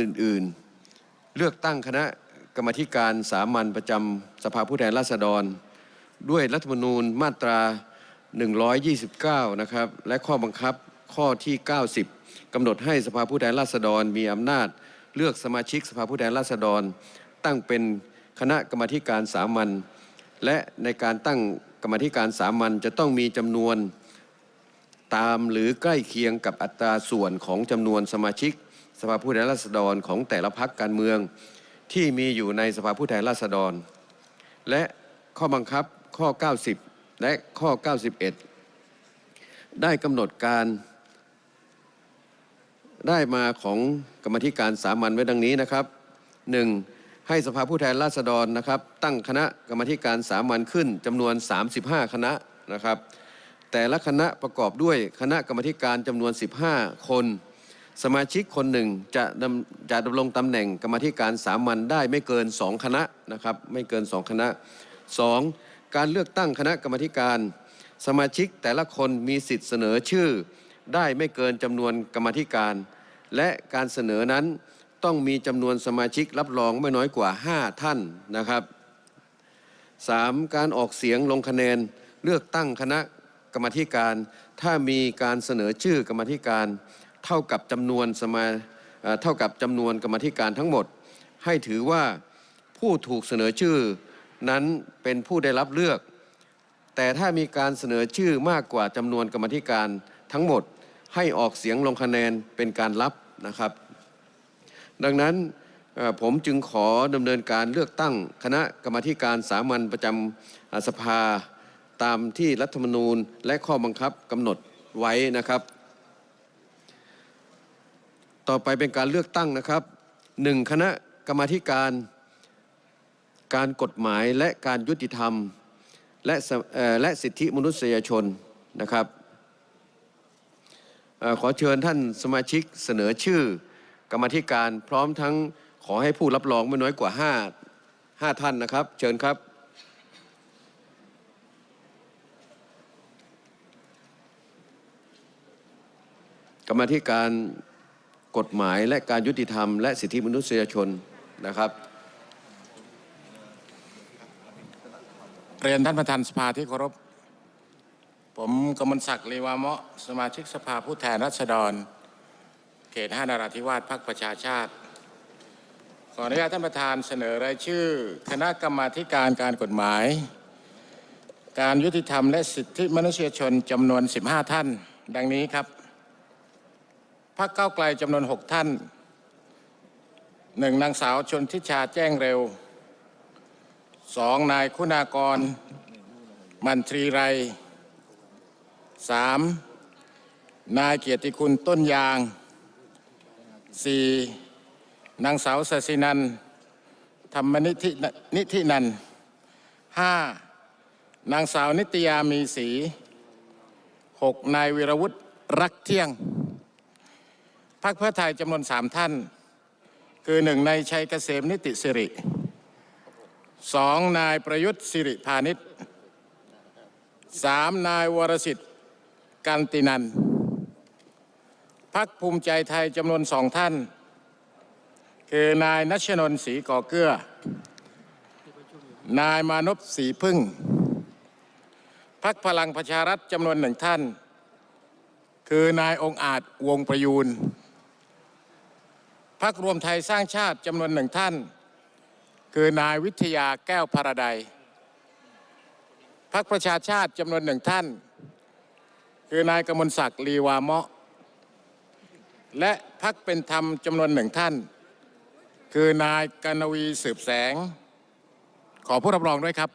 อื่นๆ เลือกตั้งคณะกรรมการสามัญประจำสภาผู้แทนราษฎร ด้วยรัฐธรรมนูญมาตรา 129 นะครับ และข้อบังคับข้อที่ 90กำหนดให้สภาผู้แทนราษฎรมีอำนาจ เลือกสมาชิกสภาผู้แทนราษฎร ตั้งเป็นคณะกรรมการสามัญและในการตั้งกรรมการสามัญจะต้องมีจำนวนตามหรือใกล้เคียงกับอัตราส่วนของจำนวนสมาชิก สภาผู้แทนราษฎรของแต่ละพรรคการเมือง ที่มีอยู่ในสภาผู้แทนราษฎร และข้อบังคับข้อ 90 และข้อ 91 ได้กำหนดการได้มาของกรรมธิการสามัญไว้ดังนี้นะครับ 1. ให้สภาผู้แทนราษฎรนะครับ ตั้งคณะกรรมธิการสามัญขึ้นจำนวน 35 คณะนะครับ แต่ละคณะประกอบด้วยคณะกรรมธิการจำนวน 15 คน สมาชิกคนหนึ่งจะดำจะดำรงตำแหน่งกรรมธิการสามัญได้ไม่เกิน2คณะนะครับไม่เกิน2คณะ 2. การเลือกตั้งคณะกรรมธิการ สมาชิกแต่ละคนมีสิทธิ์เสนอชื่อ ได้ไม่เกินจำนวนกรรมธิการ และการเสนอนั้นต้องมีจำนวนสมาชิกรับรองไม่น้อยกว่า 5 ท่านนะครับ 3. การออกเสียงลงคะแนนเลือกตั้งคณะกรรมธิการ ถ้ามีการเสนอชื่อกรรมธิการ เท่ากับจำนวนสมาเอ่อเท่ากับจำนวนกรรมธิการทั้งหมด ให้ถือว่าผู้ถูกเสนอชื่อนั้นเป็นผู้ได้รับเลือก แต่ถ้ามีการเสนอชื่อมากกว่าจำนวนกรรมธิการทั้งหมด ให้ออกเสียงลงคะแนนเป็นการรับนะครับ ดังนั้นผมจึงขอดำเนินการเลือกตั้งคณะกรรมธิการสามัญประจำอ่าสภาตามที่รัฐธรรมนูญและข้อบังคับกำหนดไว้นะครับ ต่อไปเป็นการเลือกตั้งนะครับหนึ่งคณะกรรมาธิการ การกฎหมายและการยุติธรรม และและสิทธิมนุษยชนนะครับอขอเชิญท่านสมาชิกเสนอชื่อกรรมธิการพร้อมทั้งขอให้ผู้รับรองไม่น้อยกว่า 5 5 ท่านนะครับ เชิญครับ กรรมธิการ กฎหมายและการยุติธรรมและสิทธิมนุษยชนนะครับ เรียนท่านประธานสภาที่เคารพ ผมกมลศักดิ์ลีวามะสมาชิกสภาผู้แทนราษฎร เขตห้านราธิวาสพรรคประชาชาติ ขออนุญาตท่านประธานเสนอรายชื่อ คณะกรรมาธิการการกฎหมาย การยุติธรรมและสิทธิมนุษยชนจำนวน 15 ท่าน ดังนี้ครับ พรรคเก้าไกลจำนวน 6 ท่านหนึ่งนางสาวชนทิชาแจ้งเร็วสองนายคุณากร มันตรีไรสามนายเกียรติคุณต้นยางสี่นางสาวสศินันธรรมนิธินิธินันห้านางสาวนิตยามีศรีหกนายวีรวุฒิรักเที่ยง พรรคเพื่อไทยจำนวนสามท่าน คือหนึ่งนายชัยเกษมนิติสิริสองนายประยุทธ์สิริพานิชสามนายวรสิทธิ์กันตินันพักภูมิใจไทยจำนวนสองท่าน คือนายนัชนนท์ศรีก่อเกื้อ นายมานพศรีพึ่งพักพลังประชารัฐจำนวนหนึ่งท่าน คือนายองอาจวงประยูน พักรวมไทยสร้างชาติจำนวนหนึ่งท่าน คือนายวิทยาแก้วพาราไดซ์พักประชาชาติจำนวนหนึ่งท่าน คือนายกมลศักดิ์ลีวาเมาะ และพักเป็นธรรมจำนวนหนึ่งท่าน คือนายกนวีสืบแสง ขอผู้รับรองด้วยครับ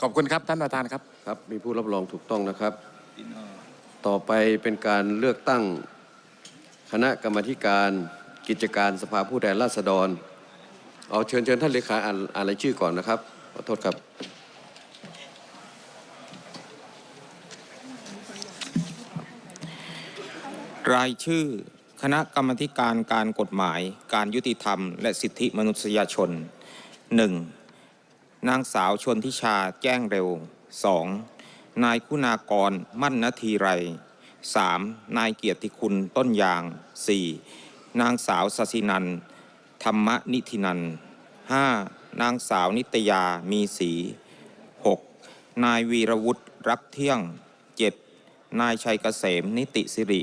ขอบคุณครับท่านประธานครับ ครับ มีผู้รับรองถูกต้องนะครับ ต่อไปเป็นการเลือกตั้งคณะกรรมการกิจการสภาผู้แทนราษฎร เอาเชิญเชิญท่านเลขาอ่านอ่านรายชื่อก่อนนะครับ ขอโทษครับ รายชื่อคณะกรรมการการกฎหมาย การยุติธรรม และสิทธิมนุษยชน 1. นางสาวชนทิชาแจ้งเร็ว 2. นายคุณากร มั่นนาทีไร 3. นายเกียรติคุณต้นยาง 4. นางสาวสศินัน ธรรมนิธินัน 5. นางสาวนิตยามีสี 6. นายวีรวุฒิรักเที่ยง 7. นายชัยเกษมนิติสิริ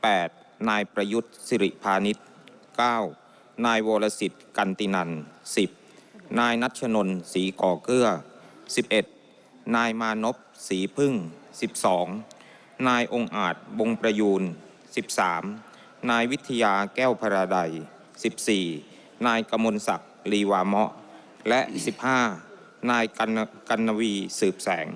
8. นายประยุทธ์สิริพาณิชย์ 9. นายวรสิทธิ์กันตินัน 10. นายนัชนนท์ศรีก่อเกื้อ 11. นายมานพศรีพึ่ง 12. นายองอาจบงประยูน 13. นายวิทยาแก้วพระใด 14. นายกมลศักดิ์ลีวาเมาะ และ 15. นายกันกันนวีสืบแสง